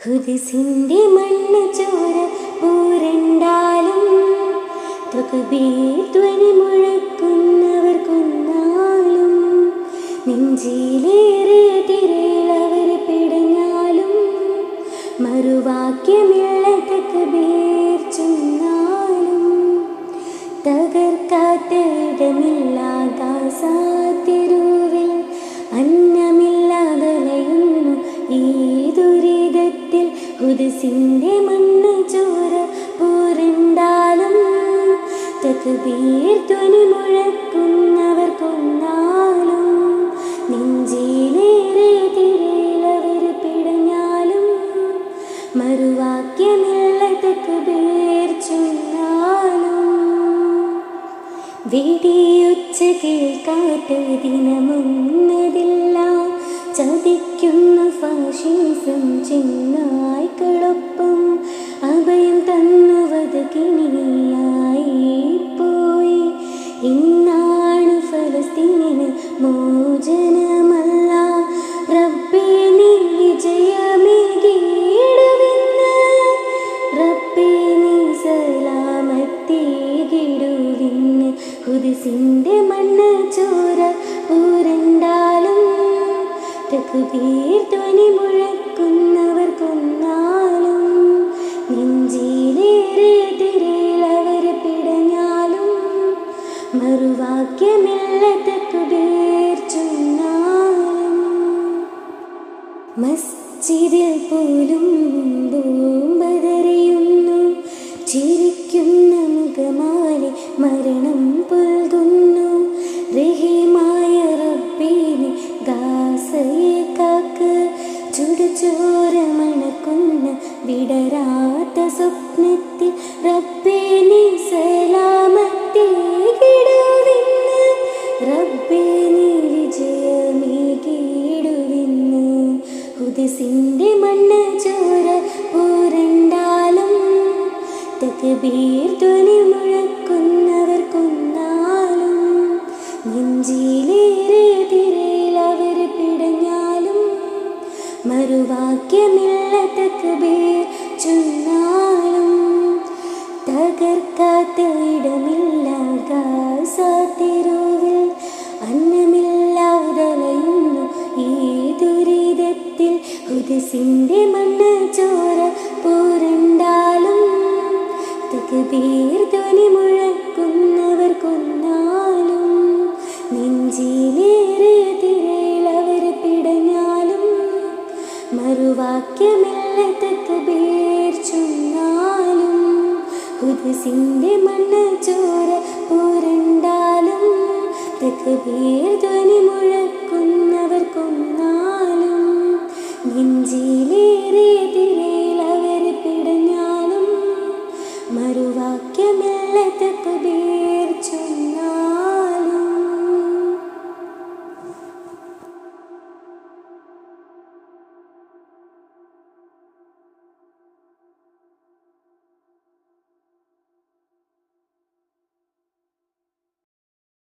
ഹുദിസിന്റെ മണ്ണ് ചോര പൂരണ്ടാലും ധ്വനി മുഴക്കുന്നവർ കൊന്നാലും നെഞ്ചിലേറെ അവർ പിടഞ്ഞാലും മറുവാക്യമില്ല തക്ബീർ ചൊന്നാലും തകർക്കാത്ത ഇടമില്ലാകാസാത്തിരുവിൽ ഉദസിന്റെ മണ്ണ് ചോര പൂരണ്ടാലും തക്ബീർ മുഴക്കുന്നവർ കൊന്നാലും നെഞ്ചിലേറെ തിരയിലവർ പിടഞ്ഞാലും മറുവാക്യമില്ല തക്ബീർ ചൊന്നാലും വെടിയുച്ച കേൾക്കാത്ത ദിനമൊന്നതില്ല ചതിക്കുന്ന ഫാഷിസം ചിന്നായ്ക്കളൊപ്പം അഭയം തന്നുവത് കിണിയായി പോയി. ഇന്നാണ് ഫലസ്തീന് മോചനമല്ല. റബ്ബേ നീ വിജയമേകിടുവിന്ന് റബ്ബേ സലാമത്തേകിടുവിന്ന്. കുതിസിന്റെ മണ്ണ് ചോര പൂരണ്ടാലും തക്ബീർ ധ്വനി മുഴക്കുന്നവർ കൊന്നാലും നെഞ്ചിലേറെ തിരയിലവർ പിടഞ്ഞാലും മറുവാക്യമില്ല തക്ബീർ ചൊന്നാലും. മസ്ജിദിൽ പോലും ചിരിക്കുന്ന മുഖമാലെ മരണം പുൽകുന്നു. വിടരാത്ത സ്വപ്നത്തിൽ റബ്ബേ നീ സലാമത്തേകിടുവിന്ന് റബ്ബേ നീ വിജയമേകിടുവിന്ന് ഹുദസിന്റെ മണ്ണ് ചോര പൂരണ്ടാലും തക്ബീർ ധ്വനി മുഴക്കുന്നവർ കൊന്നാലും നെഞ്ചിലേറെ തിരയിൽ അവർ പിടഞ്ഞാലും മറുവാക്യമില്ല തക്ബീർ ചൊന്നാലും തകർക്കാത്ത ഇടമില്ല ഗാസാത്തിരുവിൽ. അന്നമില്ലാതലയുന്നു ഈ ദുരിതത്തിൽ. ഹുദസിന്റെ മണ്ണ് ചോര പൂരണ്ടാലും തകബീർ ധ്വനി മുഴക്കുന്നവർ കൊന്നാലും നെഞ്ചിലേറെ തിരയിൽ അവർ പിടഞ്ഞാലും മറുവാക്യമില്ല കബീർ മണ്ണ് ചോര പൂരണ്ടാലും തക്ബീർ മുഴക്കുന്നവർ കൊന്നാലും നെഞ്ചിലേറെ തിരയിൽ അവർ പിടഞ്ഞാലും